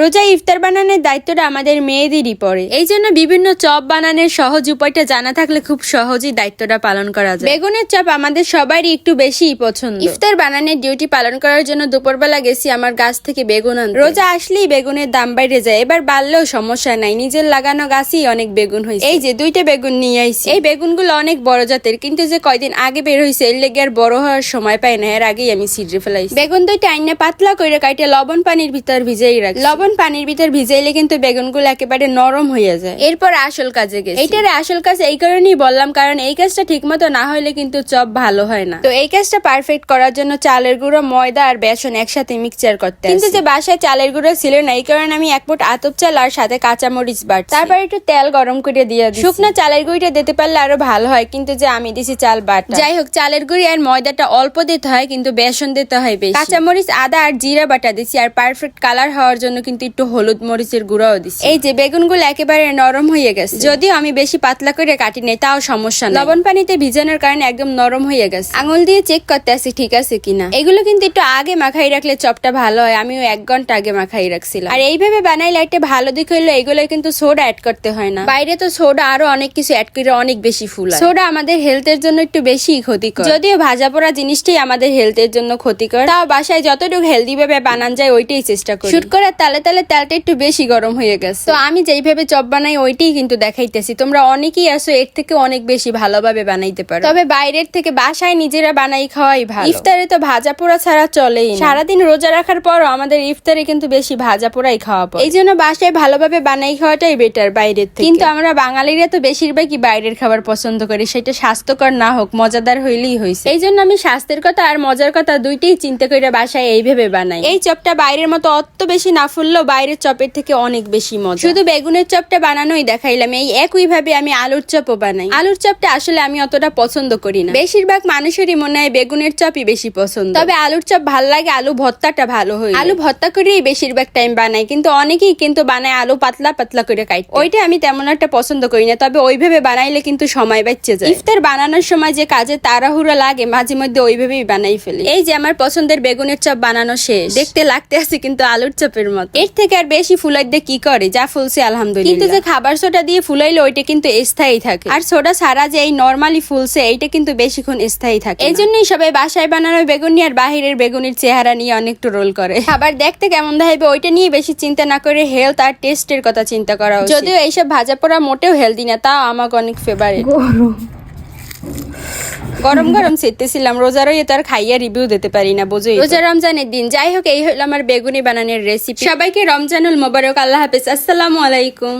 রোজা ইফতার বানানোর দায়িত্বটা আমাদের মেয়েদেরই পড়ে। এই জন্য বিভিন্ন চপ বানানোর সহজ উপায়টা জানা থাকলে খুব সহজেই দায়িত্বটা পালন করা যায়। বেগুনের চপ আমাদের সবারই একটু বেশিই পছন্দ। ইফতার বানানোর ডিউটি পালন করার জন্য দুপুরবেলা গেছি আমার গাছ থেকে বেগুন আনতে। রোজা আসলেই বেগুনের দাম বাইরে যায়। এবার বাড়লেও সমস্যা নাই। নিজের লাগানো গাছই অনেক বেগুন হয়েছে। এই যে দুইটা বেগুন নিয়ে আইছি। এই বেগুনগুলো অনেক বড় জাতের, কিন্তু যে কয়দিন আগে বের হয়েছে এর লেগে আর বড় হওয়ার সময় পায় না। এর আগেই আমি ছিদ্রে ফেলাইছি। বেগুন দুইটা আইনে পাতলা করে কাইটে লবণ পানির ভিতর ভিজাই রাখ লবণ পানির ভিতর ভিজাইলে কিন্তু বেগুনগুলো একেবারে নরম হয়ে যায়। এরপর আসল কাজে গেছি। এইটার আসল কাজ এই কারণেই বললাম কারণ এই কাজটা ঠিক মতো না হলে কিন্তু চপ ভালো হয় না। তো এই কাজটা পারফেক্ট করার জন্য চালের গুঁড়ো ময়দা আর বেসন একসাথে মিক্সচার করতে কিন্তু যে বাসায় চালের গুঁড়ো ছিল না এই কারণে আমি এক ফুট আতপ চাল আর সাথে কাঁচা মরিচ বাট তারপর একটু তেল গরম করে দিয়ে দিই শুকনো চালের গুঁড়িটা দিতে পারলে আরও ভালো হয় কিন্তু যে আমি দিছি চাল বাট। যাই হোক চালের গুঁড়ি আর ময়দাটা অল্প দিতে হয় কিন্তু বেসন দিতে হয় বেশি। কাঁচা মরিচ আদা আর জিরা বাটা দিছি আর পারফেক্ট কালার হওয়ার জন্য কিন্তু একটু হলুদ মরিচের গুঁড়াও দিছি। এই যে বেগুনগুলো একেবারে নরম হয়ে গেছে। যদিও আমি বেশি পাতলা করে কাটি নাই তাও সমস্যা না লবণ পানিতে ভিজানোর কারণে একদম নরম হয়ে গেছে। আঙুল দিয়ে চেক করতে আসি ঠিক আছে কিনা? এগুলো কিন্তু একটু আগে মাখাই রাখলে চপটা ভালো হয় আমিও এক ঘণ্টা আগে মাখাই রাখছিলাম। আর এইভাবে বানাইলে একটা ভালো দিক হইল এগুলো কিন্তু সোডা অ্যাড করতে হয় না। বাইরে তো সোডা আরও অনেক কিছু অ্যাড করে অনেক বেশি ফুল সোডা আমাদের হেলথের জন্য একটু বেশি ক্ষতিকর। যদিও ভাজা পোড়া জিনিসটাই আমাদের হেলথের জন্য ক্ষতিকর তাও বাসায় যতটুকু হেলদি ভাবে বানান যায় ওইটাই চেষ্টা করি। শুট করার তালে তালে তেলটা একটু বেশি গরম হয়ে গেছে। তো আমি যেইভাবে চপ বানাই, ওইটাই কিন্তু দেখাইতেছি। তোমরা অনেকেই আসো এর থেকে অনেক বেশি ভালোভাবে বানাইতে পারো। তবে বাইরের থেকে বাসায় নিজেরা বানাই খাওয়াই ভালো। ইফতারে তো ভাজা পোড়া ছাড়া চলেই সারাদিন রোজা রাখার পরও আমাদের ইফতারে কিন্তু বেশি ভাজা পোড়াই খাওয়া পড়ে। এই জন্য বাসায় ভালোভাবে বানাই খাওয়াটাই বেটার বাইরের থেকে। কিন্তু আমরা বাঙালিরা তো বেশিরভাগই বাইরের খাবার পছন্দ করি। সেটা স্বাস্থ্যকর না হোক, মজাদার হইলেই হয়েছে এই জন্য আমি স্বাস্থ্যের কথা আর মজার কথা দুইটাই চিন্তা করে বাসায় এইভাবে বানাই। এই চপটা বাইরের মতো অত বেশি না ফুললেও বাইরের চপের থেকে অনেক বেশি মজা। শুধু বেগুনের চপটা বানানোই দেখাইলাম, এই একই ভাবে আমি আলুর চপও বানাই। আলুর চপটা আসলে আমি অতটা পছন্দ করি না। বেশিরভাগ মানুষেরই মনে হয় বেগুনের চপই বেশি পছন্দ। তবে আলুর চপ ভালো লাগে, আলু ভর্তাটা ভালো হয় আলু ভর্তা করেই বেশিরভাগ টাইম বানাই, কিন্তু অনেকেই কিন্তু বানায় আলু পাতলা পাতলা করে কাট ওইটা আমি তেমন একটা পছন্দ করি না, তবে ওইভাবে বানাইলে কিন্তু সময় বাচ্চে যায়। ইফতার বানানোর সময় যে কাজে তাড়াহুড়া লাগে, মাঝে মধ্যে ওইভাবেই বানাই ফেলি। এই যে আমার পছন্দের বেগুনের চপ বানানো শেষ। দেখতে লাগতে আছে কিন্তু আলুর চপের মতো। এর থেকে আর বেশি ফুলাই দিয়ে কি করে? যা ফুলছে আলহামদুলিল্লাহ। কিন্তু যে খাবার সোডা দিয়ে ফুলাইলে ওইটা কিন্তু স্থায়ী থাকে। আর সোডা ছাড়া যে এই নর্মালি ফুলছে এইটা কিন্তু বেশিক্ষণ স্থায়ী থাকে এই জন্যই সবাই বাসায় বানানো বেগুনি আর বাহিরের বেগুনির চেহারা নিয়ে অনেক রোল করে। খাবার দেখতে কেমন দেখাইবে ওইটা নিয়ে বেশি চিন্তা না করে হেলথ আর টেস্টের কথা চিন্তা করা যদিও এইসব ভাজা পোড়া মোটেও হেলদি না তাও আমাকে অনেক ফেভারিট গরম গরম সেরতেছিলাম রোজারও তো তার খাইয়া রিভিউ দিতে পারি না বুঝো রোজা রমজানের দিন। যাই হোক, এই হলো আমার বেগুনি বানানোর রেসিপি সবাইকে রমজানুল মোবারক, আল্লাহ হাফেজ। আসসালামু আলাইকুম।